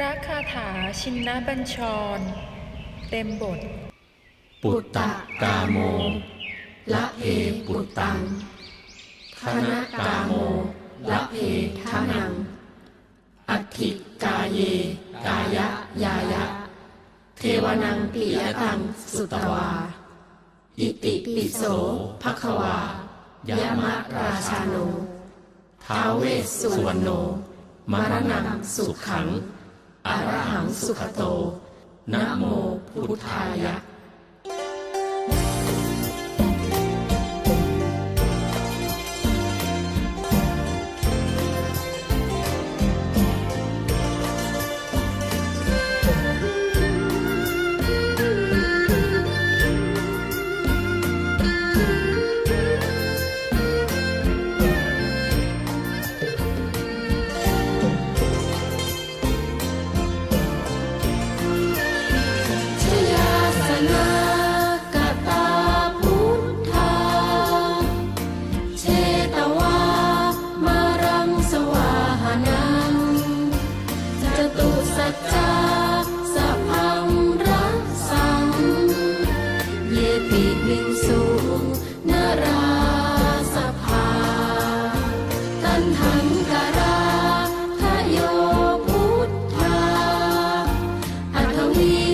พระคาถาชินนบัญชร เต็มบท ปุตตะกาโม ละเพปุตตังคณะกาโม ละเพทานัง อัติกาเย กายะยายะ เทวนังปิยตังสุตวา อิติปิโสภควายามะราชาโน ท้าเวสสุวรรณโน มรณังสุขัง อรหังสุขโตนะโมพุทธายะ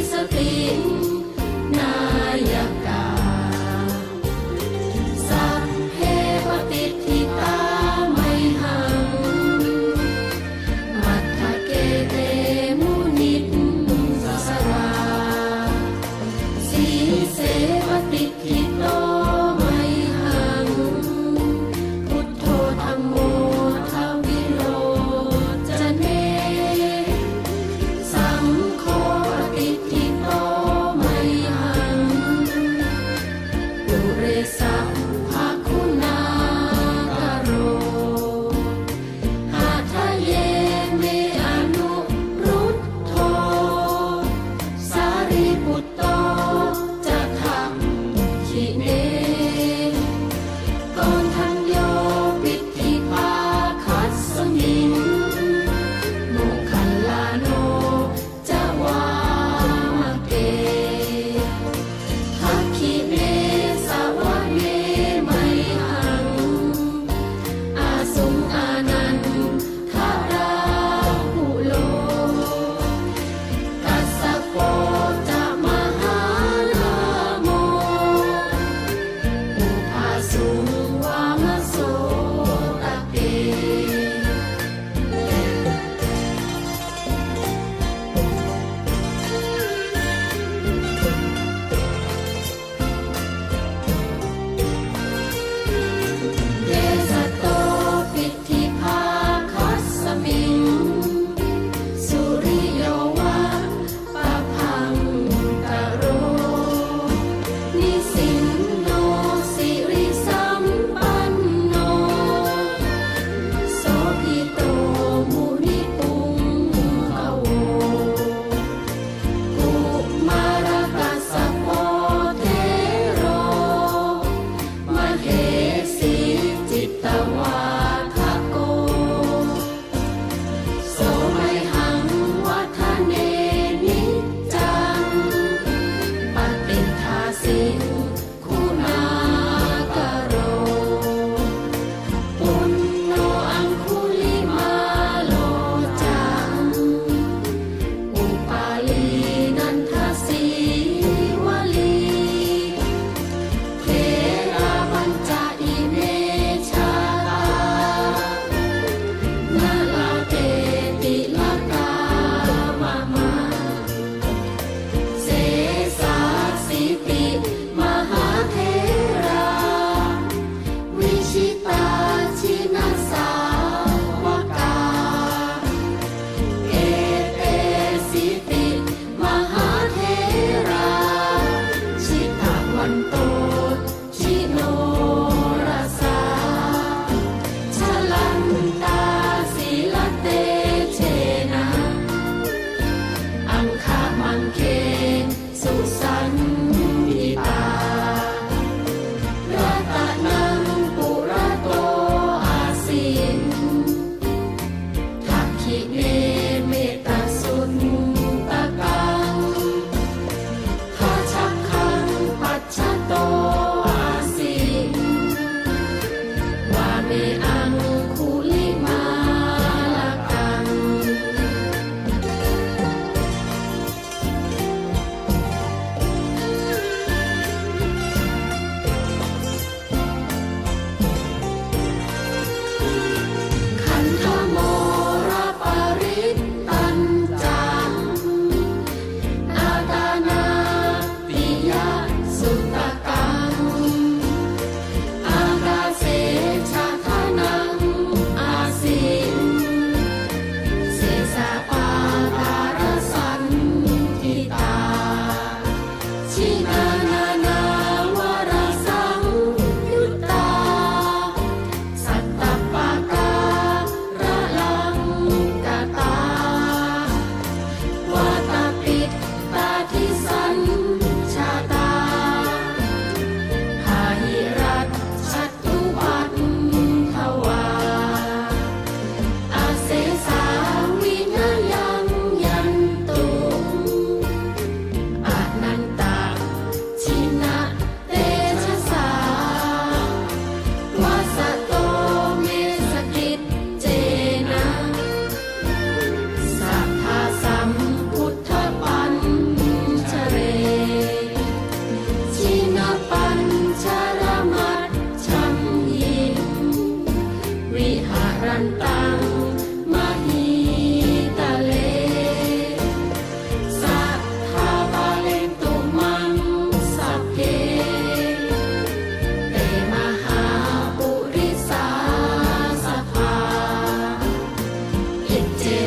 so clean. puto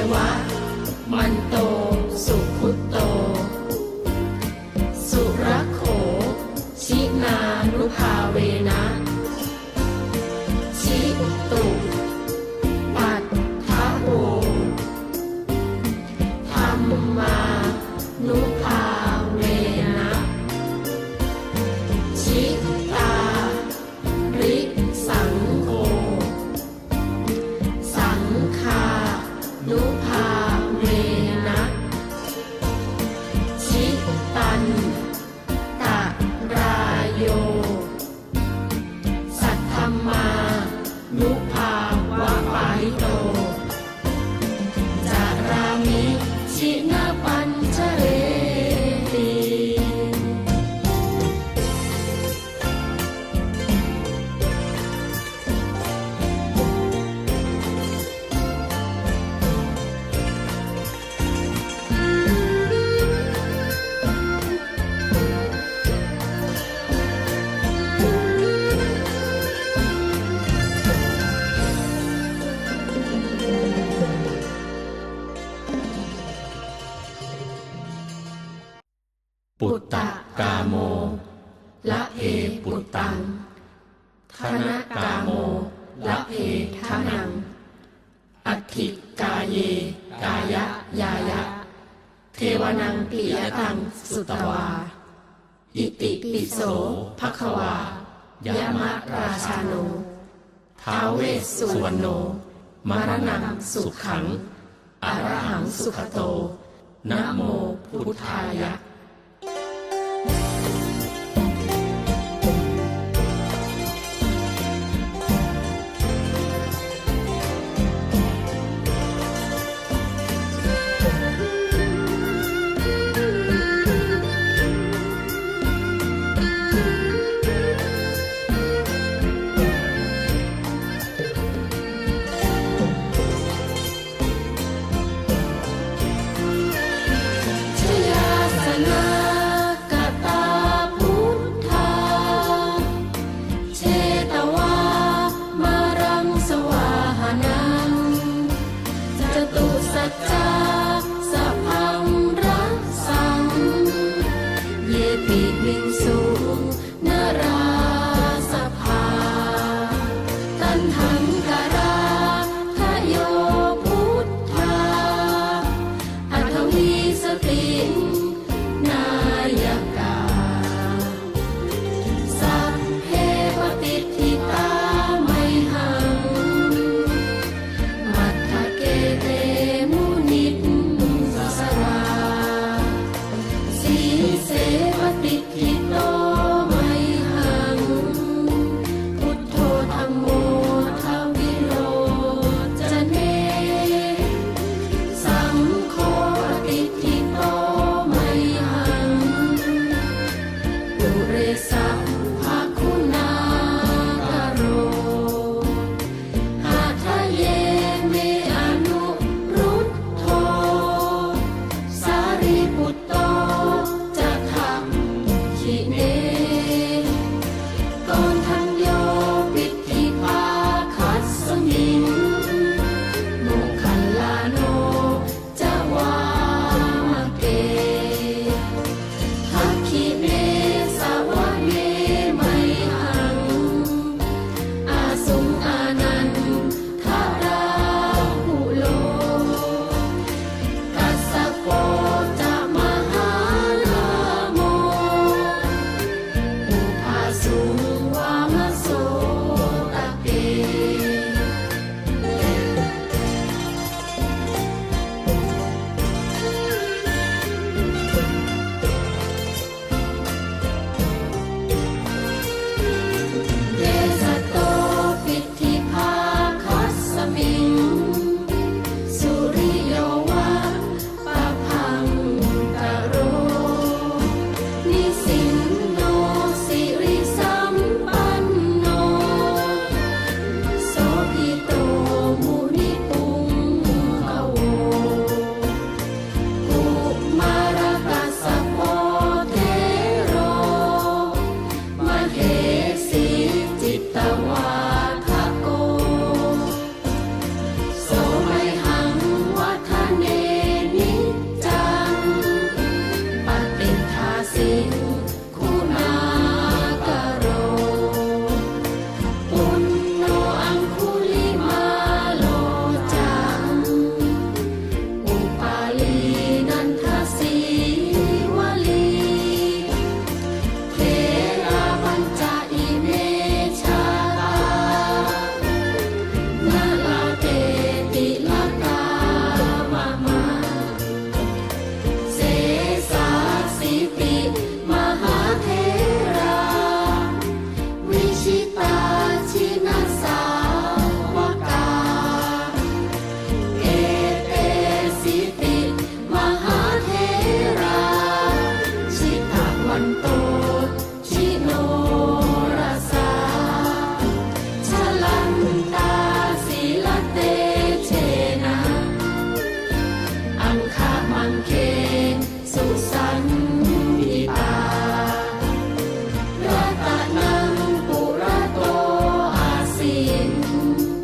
why. 你，是那。 เทวนังปิยตังสุตวา อิติปิโสภะควายามะราชาโนท้าเวสสุวรรณโนมารณังสุขขังอรหังสุขโตนะโมพุทธายะ be you.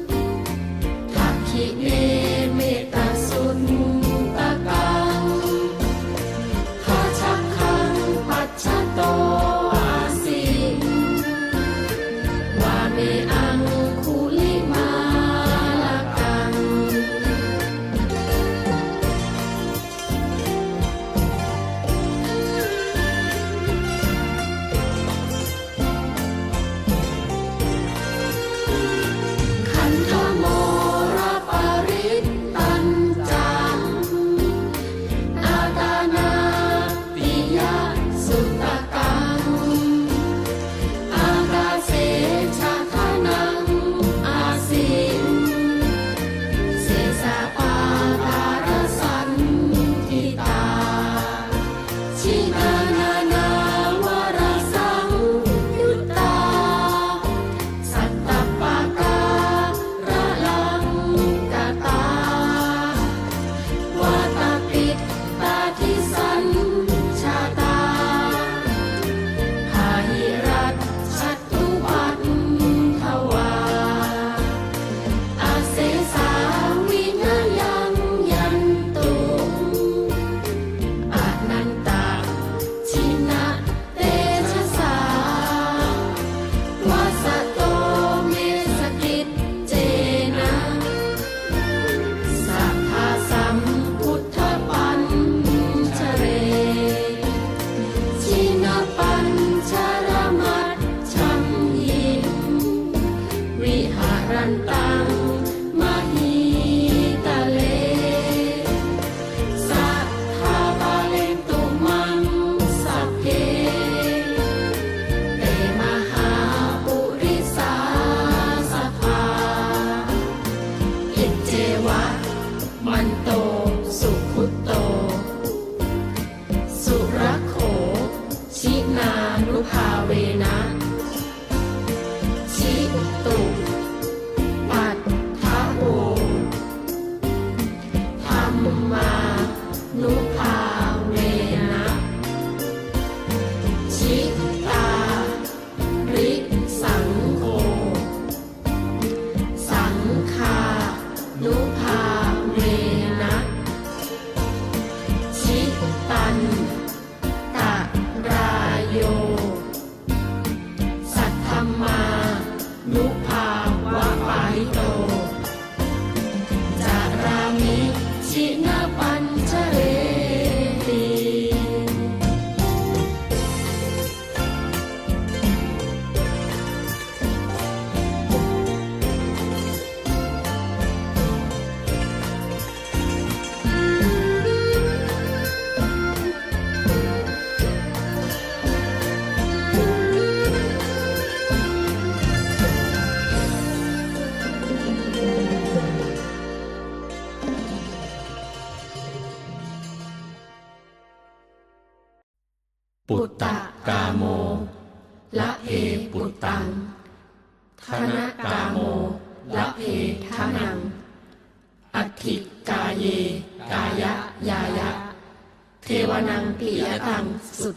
ลูกพา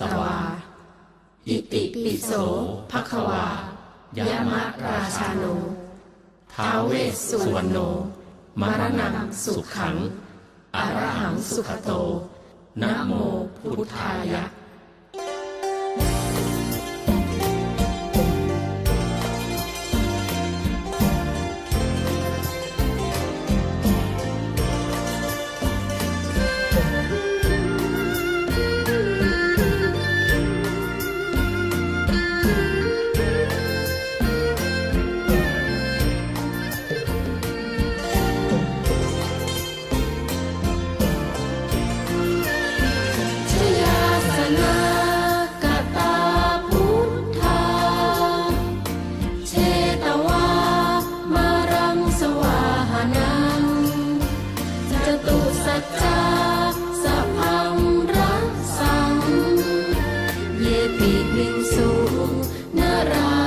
ตวา อิติปิโสภควายะมะราชาโนท้าเวสุวรรณโน มรณังสุขังอรหังสุขโตนะโมพุทธายะ ปีกบินสูงนาราย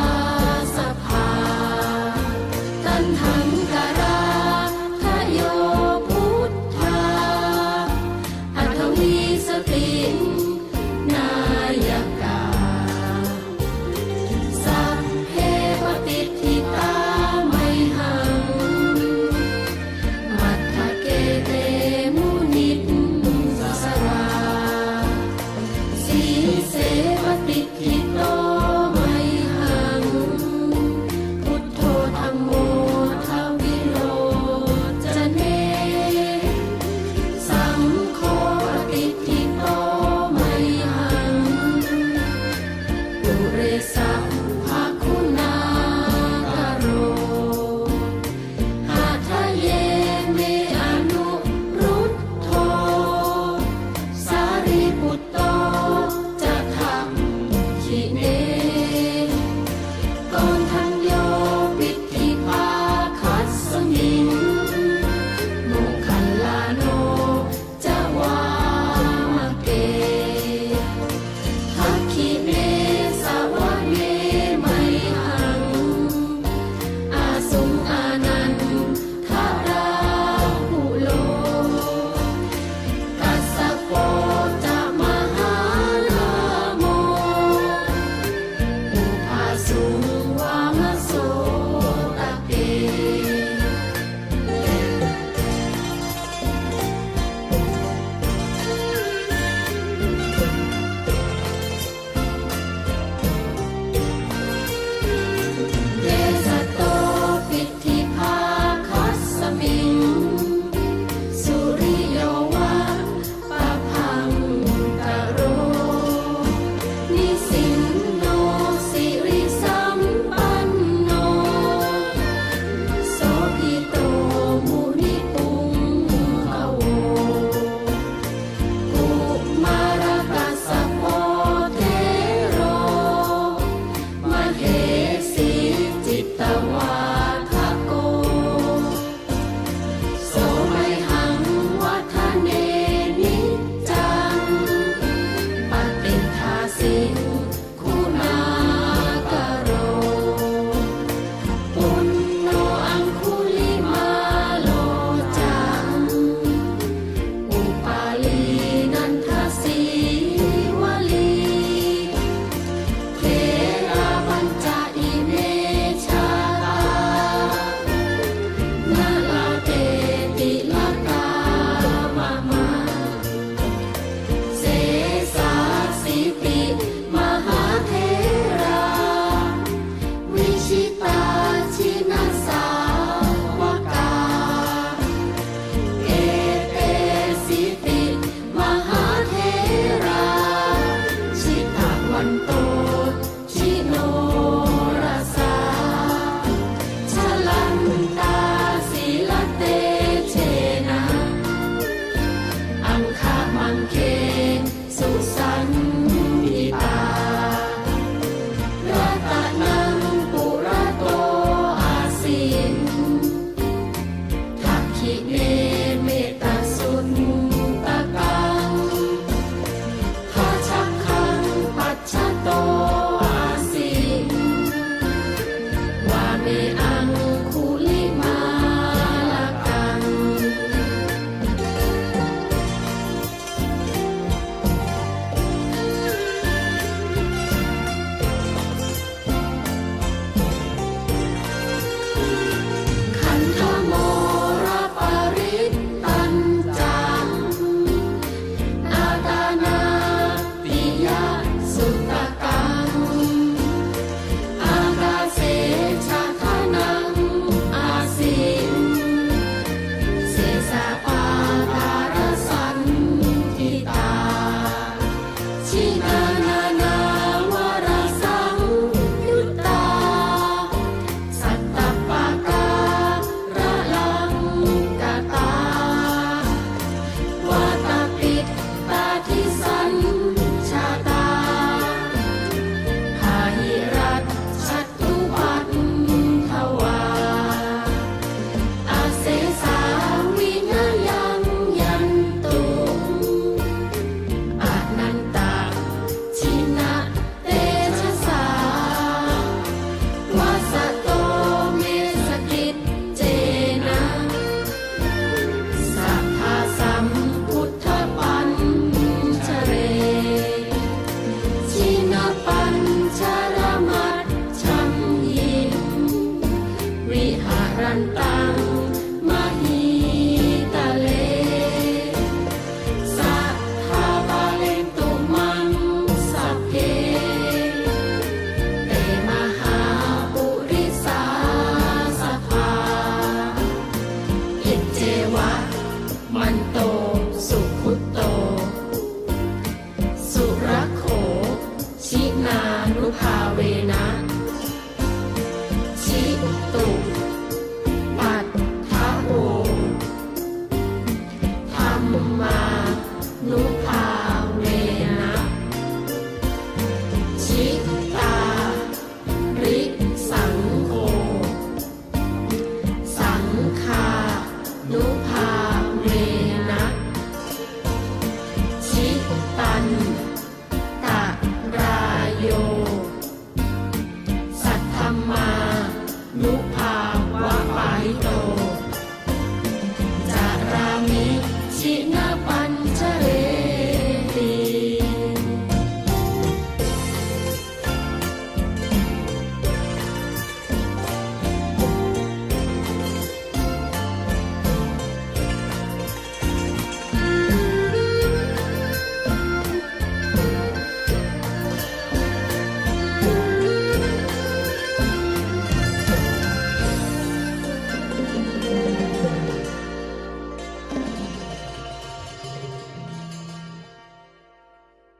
song.